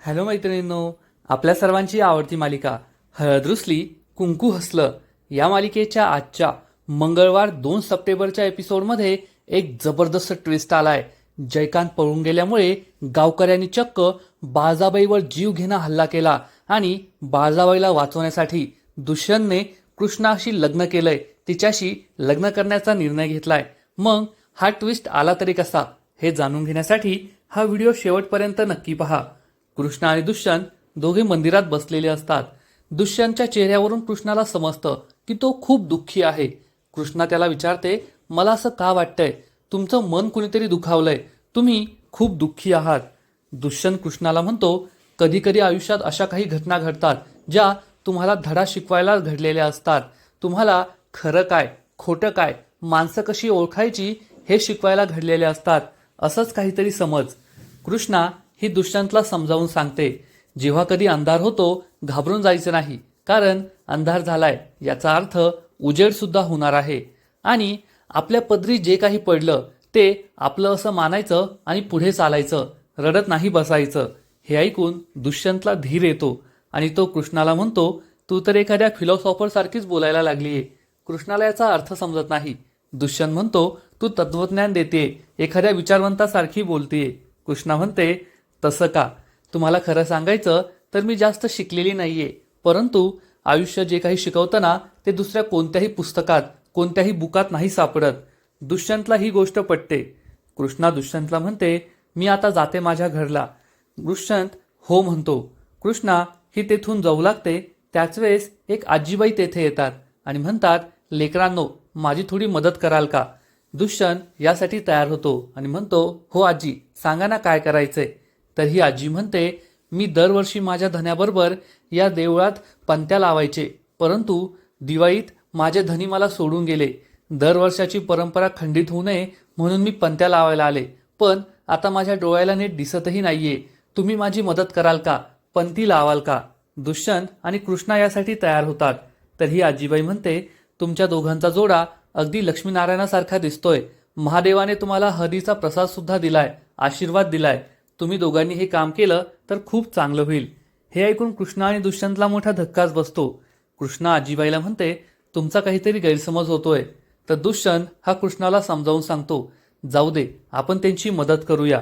Hello मैत्रिणींनो आपल्या सर्वांची आवडती मालिका हळदरुसली कुंकू हसलं या मालिकेच्या आजच्या मंगळवार दोन सप्टेंबरच्या एपिसोडमध्ये एक जबरदस्त ट्विस्ट आलाय. जयकांत पळून गेल्यामुळे गावकऱ्यांनी चक्क बाळजाबाईवर जीव घेणा हल्ला केला आणि बाळजाबाईला वाचवण्यासाठी दुष्यंतने कृष्णाशी लग्न केलंय तिच्याशी लग्न करण्याचा निर्णय घेतलाय. मग हा ट्विस्ट आला तरी कसा हे जाणून घेण्यासाठी हा व्हिडिओ शेवटपर्यंत नक्की पहा. कृष्ण आणि दुष्यंत दोघे मंदिरात बसलेले असतात. दुष्यंतच्या चेहऱ्यावरून कृष्णाला समजतं की तो खूप दुःखी आहे. कृष्णा त्याला विचारते मला असं का वाटतंय? तुमचं मन कुणीतरी दुखावलंय. तुम्ही खूप दुःखी आहात. दुष्यंत कृष्णाला म्हणतो कधीकधी आयुष्यात अशा काही घटना घडतात ज्या तुम्हाला धडा शिकवायला घडलेल्या असतात. तुम्हाला खरं काय खोटं काय माणसं कशी ओळखायची हे शिकवायला घडलेले असतात. असंच काहीतरी समज. कृष्णा ही दुष्यंतला समजावून सांगते. जेव्हा कधी अंधार होतो घाबरून जायचं नाही कारण अंधार झालाय याचा अर्थ उजेड सुद्धा होणार आहे. आणि आपल्या पदरी जे काही पडलं ते आपलं असं मानायचं आणि पुढे चालायचं रडत नाही बसायचं. हे ऐकून दुष्यंतला धीर येतो आणि तो कृष्णाला म्हणतो तू तर एखाद्या फिलॉसॉफर सारखीच बोलायला लागलीये. कृष्णाला याचा अर्थ समजत नाही. दुष्यंत म्हणतो तू तत्वज्ञान देते एखाद्या विचारवंतासारखी बोलतेय. कृष्णा म्हणते तसं का? तुम्हाला खरं सांगायचं तर मी जास्त शिकलेली नाही आहे परंतु आयुष्य जे काही शिकवतं ना ते दुसऱ्या कोणत्याही पुस्तकात कोणत्याही बुकात नाही सापडत. दुष्यंतला ही गोष्ट पटते. कृष्णा दुष्यंतला म्हणते मी आता जाते माझ्या घरला. दुष्यंत हो म्हणतो. कृष्णा ही तेथून जाऊ लागते. त्याच वेळेस एक आजीबाई तेथे येतात आणि म्हणतात लेकरांनो माझी थोडी मदत कराल का? दुष्यंत यासाठी तयार होतो आणि म्हणतो हो आजी सांगा ना काय करायचंय. तर ही आजी म्हणते मी दरवर्षी माझ्या धन्याबरोबर या देवळात पंत्या लावायचे परंतु दिवाळीत माझे धनी मला सोडून गेले. दरवर्षाची परंपरा खंडित होऊ नये म्हणून मी पंत्या लावायला आले. पण आता माझ्या डोळ्याला नीट दिसतही नाहीये. तुम्ही माझी मदत कराल का? पंती लावाल का? दुष्यंत आणि कृष्णा यासाठी तयार होतात. तर ही आजीबाई म्हणते तुमच्या दोघांचा जोडा अगदी लक्ष्मीनारायणासारखा दिसतोय. महादेवाने तुम्हाला हळदीचा प्रसाद सुद्धा दिलाय आशीर्वाद दिलाय. तुम्ही दोघांनी हे काम केलं तर खूप चांगलं होईल. हे ऐकून कृष्णा आणि दुष्यंतला मोठा धक्काच बसतो. कृष्णा आजीबाईला म्हणते तुमचा काहीतरी गैरसमज होतोय. तर दुष्यंत हा कृष्णाला समजावून सांगतो जाऊ दे आपण त्यांची मदत करूया.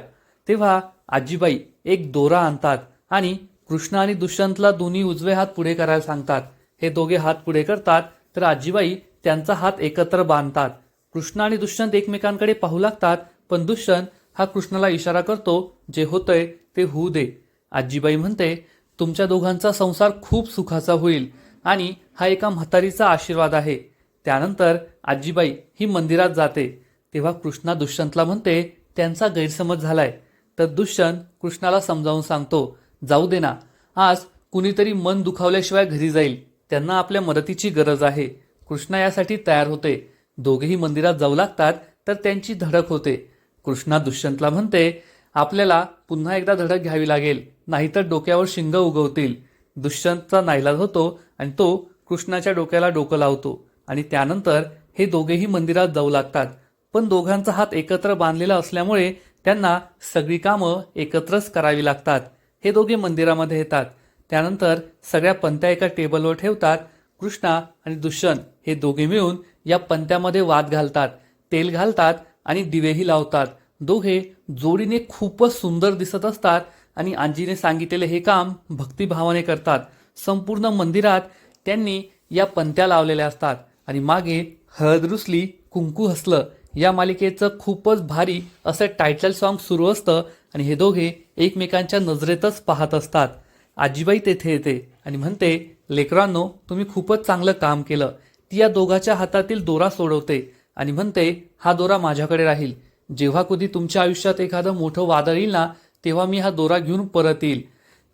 तेव्हा आजीबाई एक दोरा आणतात आणि कृष्ण आणि दुष्यंतला दोन्ही उजवे हात पुढे करायला सांगतात. हे दोघे हात पुढे करतात तर आजीबाई त्यांचा हात एकत्र बांधतात. कृष्ण आणि दुष्यंत एकमेकांकडे पाहू लागतात पण दुष्यंत हा कृष्णाला इशारा करतो जे होतंय ते होऊ दे. आजीबाई म्हणते तुमच्या दोघांचा संसार खूप सुखाचा होईल आणि हा एका म्हातारीचा आशीर्वाद आहे. त्यानंतर आजीबाई ही मंदिरात जाते. तेव्हा कृष्णा दुष्यंतला म्हणते त्यांचा गैरसमज झालाय. तर दुष्यंत कृष्णाला समजावून सांगतो जाऊ दे ना आज कुणीतरी मन दुखावल्याशिवाय घरी जाईल. त्यांना आपल्या मदतीची गरज आहे. कृष्णा यासाठी तयार होते. दोघेही मंदिरात जाऊ लागतात तर त्यांची धडक होते. कृष्णा दुष्यंतला म्हणते आपल्याला पुन्हा एकदा धडक घ्यावी लागेल नाहीतर डोक्यावर शिंग उगवतील दुष्यंतचा नाईलाज होतो आणि तो कृष्णाच्या डोक्याला डोकं लावतो आणि त्यानंतर हे दोघेही मंदिरात जाऊ लागतात. पण दोघांचा हात एकत्र बांधलेला असल्यामुळे त्यांना सगळी कामं एकत्रच करावी लागतात. हे दोघे मंदिरामध्ये येतात. त्यानंतर सगळ्या पंत्या एका टेबलवर ठेवतात. कृष्णा आणि दुष्यंत हे दोघे मिळून या पंत्यामध्ये वाद घालतात. तेल घालतात आणि दिवेही लावतात. दोघे जोडीने खूपच सुंदर दिसत असतात आणि आजीने सांगितलेले हे काम भक्तिभावाने करतात. संपूर्ण मंदिरात त्यांनी या पंत्या लावलेल्या असतात. आणि मागे हळद रुसली कुंकू हसलं या मालिकेचं खूपच भारी असं टायटल सॉन्ग सुरू असतं आणि हे दोघे एकमेकांच्या नजरेतच पाहत असतात. आजीबाई तेथे येते आणि म्हणते लेकरांनो तुम्ही खूपच चांगलं काम केलं. ती या दोघाच्या हातातील दोरा सोडवते. आणि म्हणते हा दोरा माझ्याकडे राहील. जेव्हा कधी तुमच्या आयुष्यात एखादं मोठं वादळ येईल ना तेव्हा मी हा दोरा घेऊन परत येईल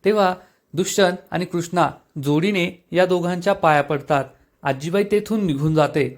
तेव्हा दुष्यंत आणि कृष्णा जोडीने या दोघांच्या पाया पडतात. आजीबाई तेथून निघून जाते.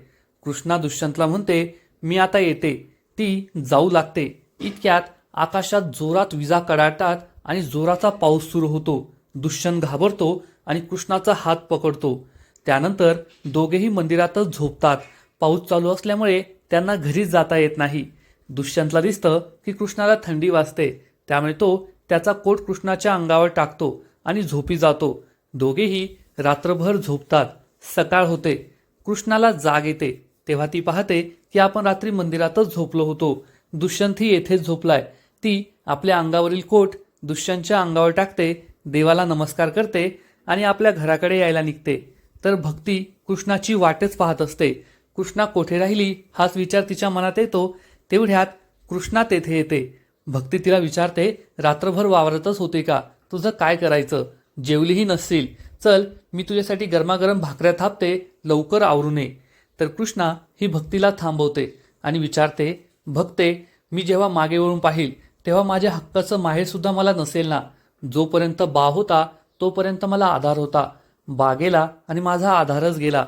कृष्णा दुष्यंतला म्हणते मी आता येते. ती जाऊ लागते. इतक्यात आकाशात जोरात विजा कडाडतात आणि जोराचा पाऊस सुरू होतो. दुष्यंत घाबरतो आणि कृष्णाचा हात पकडतो. त्यानंतर दोघेही मंदिरातच झोपतात. पाऊस चालू असल्यामुळे त्यांना घरीच जाता येत नाही. दुष्यंतला दिसतं की कृष्णाला थंडी वाजते. त्यामुळे तो त्याचा कोट कृष्णाच्या अंगावर टाकतो आणि झोपी जातो. दोघेही रात्रभर झोपतात. सकाळ होते. कृष्णाला जाग येते. तेव्हा ती पाहते की आपण रात्री मंदिरातच झोपलो होतो. दुष्यंतही येथेच झोपलाय. ती आपल्या अंगावरील कोट दुष्यंतच्या अंगावर टाकते देवाला नमस्कार करते आणि आपल्या घराकडे यायला निघते. तर भक्ती कृष्णाची वाटच पाहत असते. कृष्णा कोठे राहिली हाच विचार तिच्या मनात येतो. तेवढ्यात कृष्णा तेथे येते. भक्ती तिला विचारते रात्रभर वावरतच होते का? तुझं काय करायचं? जेवलीही नसतील चल मी तुझ्यासाठी गरमागरम भाकऱ्या थापते लवकर आवरू नये. तर कृष्णा ही भक्तीला थांबवते आणि विचारते भक्ते मी जेव्हा मागे वळून पाहिल तेव्हा माझ्या हक्काचं माहेरसुद्धा मला नसेल ना? जोपर्यंत बा होता तोपर्यंत मला आधार होता. बागेला आणि माझा आधारच गेला.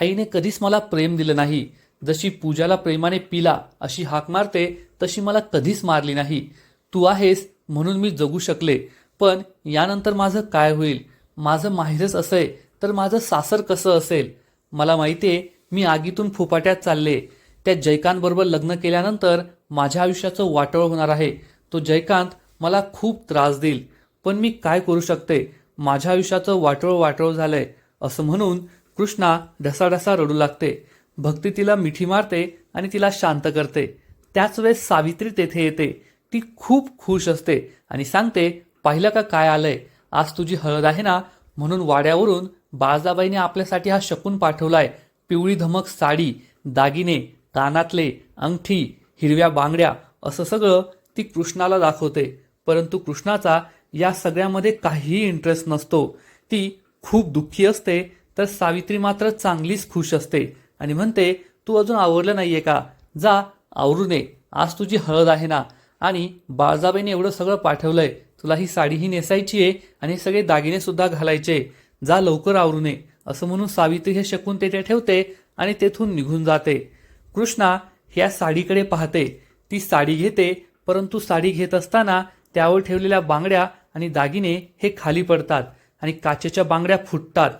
आईने कधीच मला प्रेम दिलं नाही. जशी पूजाला प्रेमाने पिला अशी हाक मारते तशी मला कधीच मारली नाही. तू आहेस म्हणून मी जगू शकले. पण यानंतर माझं काय होईल? माझं माहेरच असेल तर माझं सासर कसं असेल? मला माहिती आहे मी आगीतून फुपाट्यात चालले. त्या जयकांतबरोबर लग्न केल्यानंतर माझ्या आयुष्याचं वाटोळ होणार आहे. तो जयकांत मला खूप त्रास देईल. पण मी काय करू शकते? माझ्या आयुष्याचं वाटोळ वाटोळ झालंय. असं म्हणून कृष्णा ढसाढसा रडू लागते. भक्ती तिला मिठी मारते आणि तिला शांत करते. त्याच वेळेस सावित्री तेथे येते. ती खूप खुश असते आणि सांगते पाहिलं का काय आलंय? आज तुझी हळद आहे ना? म्हणून वाड्यावरून बाळजाबाईने आपल्यासाठी हा शकून पाठवलाय. पिवळी धमक साडी दागिने कानातले अंगठी हिरव्या बांगड्या असं सगळं ती कृष्णाला दाखवते. परंतु कृष्णाचा या सगळ्यामध्ये काहीही इंटरेस्ट नसतो. ती खूप दुःखी असते तर सावित्री मात्र चांगलीच खुश असते आणि म्हणते तू अजून आवरलं आहे का? जा आवरू नये आज तुझी हळद आहे ना. आणि बाळजाबाईने एवढं सगळं पाठवलं आहे तुला ही साडीही नेसायची आहे आणि सगळे दागिनेसुद्धा घालायचे जा लवकर आवरू नये असं म्हणून सावित्री हे शकून तेथे ठेवते आणि तेथून निघून जाते. कृष्णा ह्या साडीकडे पाहते. ती साडी घेते परंतु साडी घेत असताना त्यावर ठेवलेल्या बांगड्या आणि दागिने हे खाली पडतात आणि काचेच्या बांगड्या फुटतात.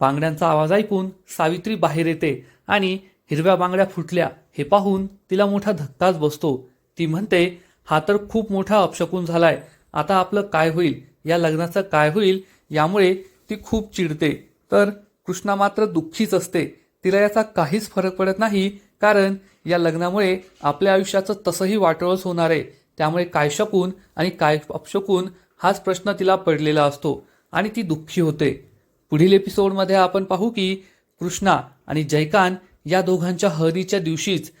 बांगड्यांचा आवाज ऐकून सावित्री बाहेर येते आणि हिरव्या बांगड्या फुटल्या. हे पाहून तिला मोठा धक्काच बसतो. ती म्हणते हा तर खूप मोठा अपशकून झालाय. आता आपलं काय होईल? या लग्नाचं काय होईल? यामुळे ती खूप चिडते. तर कृष्णा मात्र दुःखीच असते. तिला याचा काहीच फरक पडत नाही कारण या लग्नामुळे आपल्या आयुष्याचं तसंही वाटोळच होणार आहे. त्यामुळे काय शकून आणि काय अपशकून हाच प्रश्न तिला पडलेला असतो आणि ती दुःखी होते. पुढील एपिसोडमध्ये आपण पाहू की कृष्णा आणि जयकांत या दोघांच्या हळदीच्या दिवशीच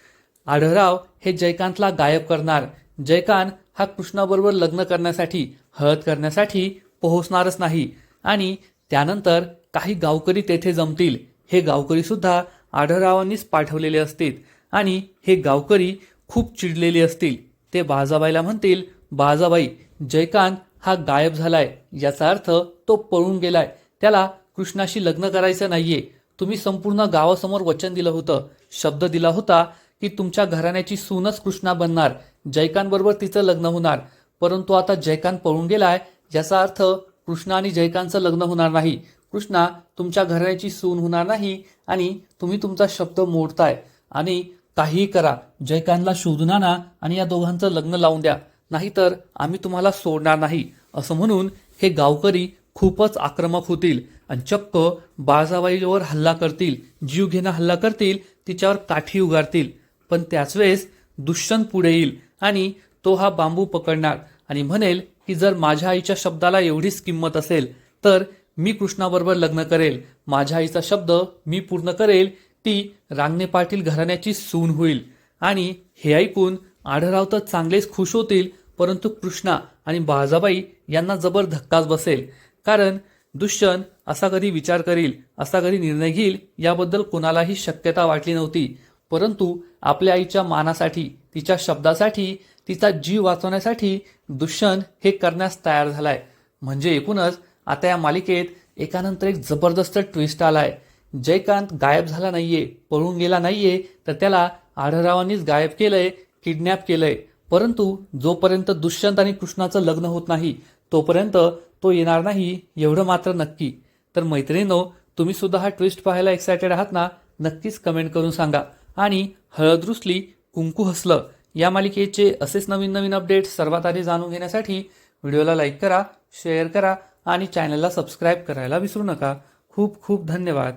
आढळराव हे जयकांतला गायब करणार. जयकांत हा कृष्णाबरोबर लग्न करण्यासाठी हळद करण्यासाठी पोहोचणारच नाही आणि त्यानंतर काही गावकरी तेथे जमतील. हे गावकरी सुद्धा आढळरावांनीच पाठवलेले असतील आणि हे गावकरी खूप चिडलेले असतील. ते बाजाबाईला म्हणतील बाजाबाई जयकांत हा गायब झालाय. याचा अर्थ तो पळून गेलाय. त्याला कृष्णाशी लग्न करायचं नाहीये. तुम्ही संपूर्ण गावासमोर वचन दिलं होतं. शब्द दिला होता की तुमच्या घराण्याची सूनच कृष्णा बनणार. जयकांतबरोबर तिचं लग्न होणार. परंतु आता जयकांत पळून गेलाय याचा अर्थ कृष्णा आणि जयकांतचं लग्न होणार नाही. कृष्णा तुमच्या घराण्याची सून होणार नाही आणि तुम्ही तुमचा शब्द मोडताय. आणि काहीही करा. जयकांतला शोधून आणा आणि या दोघांचं लग्न लावून द्या. नाहीतर आम्ही तुम्हाला सोडणार नाही. असं म्हणून हे गावकरी खूपच आक्रमक होतील. आणि चक्क बाळजाबाईवर हल्ला करतील जीव घेणं हल्ला करतील तिच्यावर काठी उगारतील. पण त्याच वेळेस दुष्यंत पुढे येईल आणि तो हा बांबू पकडणार आणि म्हणेल की जर माझ्या आईच्या शब्दाला एवढीच किंमत असेल तर मी कृष्णाबरोबर लग्न करेल. माझ्या आईचा शब्द मी पूर्ण करेल ती रांगणे पाटील घराण्याची सून होईल. आणि हे ऐकून आढळराव तर चांगलेच खुश होतील परंतु कृष्णा आणि बाळजाबाई यांना जबर धक्काच बसेल. कारण दुष्यंत असा कधी विचार करील असा कधी निर्णय घेईल याबद्दल कोणालाही शक्यता वाटली नव्हती. परंतु आपल्या आईच्या मानासाठी तिच्या शब्दासाठी तिचा जीव वाचवण्यासाठी दुष्यंत हे करण्यास तयार झालाय. म्हणजे एकूणच आता या मालिकेत एकानंतर एक जबरदस्त ट्विस्ट आलाय. जयकांत गायब झाला नाहीये पळून गेला नाहीये तर त्याला आढळरावांनीच गायब केलंय किडनॅप केलंय. परंतु जोपर्यंत दुष्यंत आणि कृष्णाचं लग्न होत नाही तोपर्यंत तो येणार नाही एवढं मात्र नक्की. तर मैत्रिणीनो तुम्ही सुद्धा हा ट्विस्ट पाहायला एक्सायटेड आहात ना नक्कीच कमेंट करून सांगा. आणि हळद रुसली कुंकू हसलं या मालिकेचे असेच नवीन नवीन अपडेट सर्वात आधी जाणून घेण्यासाठी व्हिडिओला लाईक करा शेअर करा आणि चॅनलला सबस्क्राईब करायला विसरू नका. खूप खूप धन्यवाद.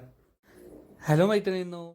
हॅलो मैत्रिणींनो.